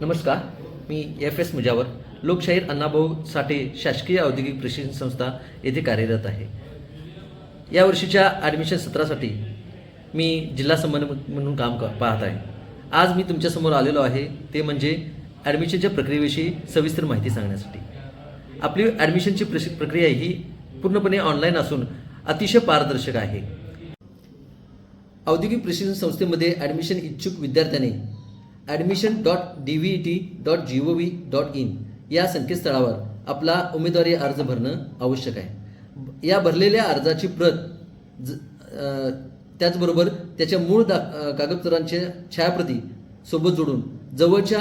नमस्कार मी F S Mujawar लोकशाहीर अण्णाभाऊ साठे शासकीय औद्योगिक प्रशिक्षण संस्था येथे कार्यरत आहे. या वर्षीच्या ॲडमिशन सत्रासाठी मी जिल्हा समन्वयक म्हणून काम क पाहत आहे. आज मी तुमच्यासमोर आलेलो आहे ते म्हणजे ॲडमिशनच्या प्रक्रियेविषयी सविस्तर माहिती सांगण्यासाठी. आपली ॲडमिशनची प्रश प्रक्रिया ही पूर्णपणे ऑनलाईन असून अतिशय पारदर्शक आहे. औद्योगिक प्रशिक्षण संस्थेमध्ये ॲडमिशन इच्छुक विद्यार्थ्याने admission dot D V T dot G O V dot in या संकेतस्थळावर आपला उमेदवारी अर्ज भरणं आवश्यक आहे. या भरलेल्या अर्जाची प्रत ज त्याचबरोबर त्याच्या मूळ दा कागदपत्रांच्या छायाप्रती सोबत जोडून जवळच्या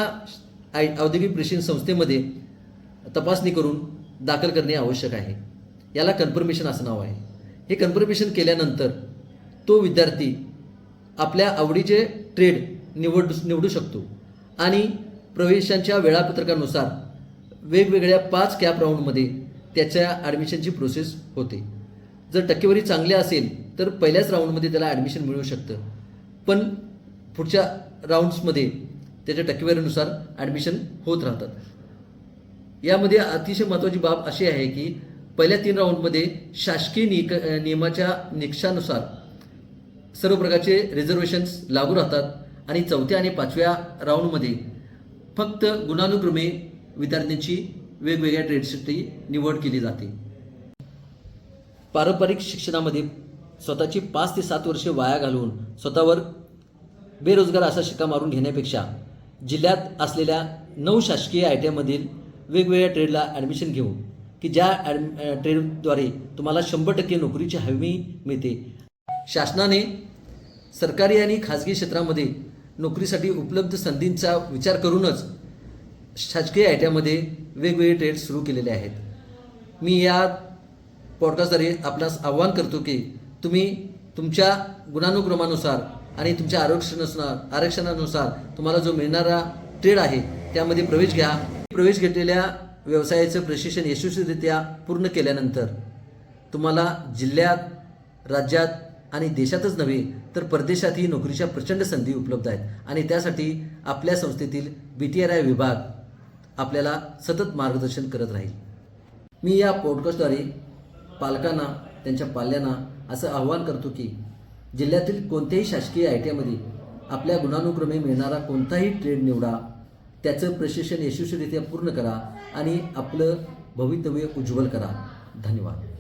आय औद्योगिक प्रशिक्षण संस्थेमध्ये तपासणी करून दाखल करणे आवश्यक आहे. याला कन्फर्मेशन असं नाव आहे. हे कन्फर्मेशन केल्यानंतर तो विद्यार्थी आपल्या आवडीचे ट्रेड निवड निवडू शकतो. आणि प्रवेशांच्या वेळापत्रकानुसार वेगवेगळ्या पाच कॅप राऊंडमध्ये त्याच्या ॲडमिशनची प्रोसेस होते. जर टक्केवारी चांगली असेल तर पहिल्याच राऊंडमध्ये त्याला ॲडमिशन मिळू शकतं. पण पुढच्या राऊंड्समध्ये त्याच्या टक्केवारीनुसार ॲडमिशन होत राहतात. यामध्ये अतिशय महत्त्वाची बाब अशी आहे की पहिल्या तीन राऊंडमध्ये शासकीय निक नियमाच्या निकषानुसार सर्व प्रकारचे रिझर्वेशन्स लागू राहतात. आणि चौथ्या आणि पाचव्या राऊंडमध्ये फक्त गुणानुक्रमे विद्यार्थ्यांची वेगवेगळ्या ट्रेडसाठी निवड केली जाते. पारंपरिक शिक्षणामध्ये स्वतःची पाच ते सात वर्षे वाया घालवून स्वतःवर बेरोजगार असा शिक्का मारून घेण्यापेक्षा जिल्ह्यात असलेल्या नऊ शासकीय आय टी आयमधील वेगवेगळ्या ट्रेडला ॲडमिशन घेऊन की ज्या ॲड ट्रेडद्वारे तुम्हाला शंभर टक्के नोकरीची हमी मिळते. शासनाने सरकारी आणि खाजगी क्षेत्रामध्ये नोकरीसाठी उपलब्ध संधींचा विचार करूनच शासकीय आय टीआयमध्ये वेगवेगळे ट्रेड सुरू केलेले आहेत. मी या पॉडकास्टद्वारे आपणास आव्हान करतो की तुम्ही तुमच्या गुणानुक्रमानुसार आणि तुमच्या आरक्षणानुसार आरक्षणानुसार तुम्हाला जो मिळणारा ट्रेड आहे त्यामध्ये प्रवेश घ्या. प्रवेश घेतलेल्या व्यवसायाचं प्रशिक्षण यशस्वीरित्या पूर्ण केल्यानंतर तुम्हाला जिल्ह्यात राज्यात आणि देशातच नव्हे तर परदेशातही नोकरीच्या प्रचंड संधी उपलब्ध आहेत. आणि त्यासाठी आपल्या संस्थेतील बी टी आर आय विभाग आपल्याला सतत मार्गदर्शन करत राहील. मी या पॉडकास्टद्वारे पालकांना त्यांच्या पाल्यांना असं आवाहन करतो की जिल्ह्यातील कोणत्याही शासकीय आय टी आयमध्ये आपल्या गुणानुक्रमे मिळणारा कोणताही ट्रेड निवडा त्याचं प्रशिक्षण यशस्वीरित्या पूर्ण करा आणि आपलं भवितव्य उज्ज्वल करा. धन्यवाद.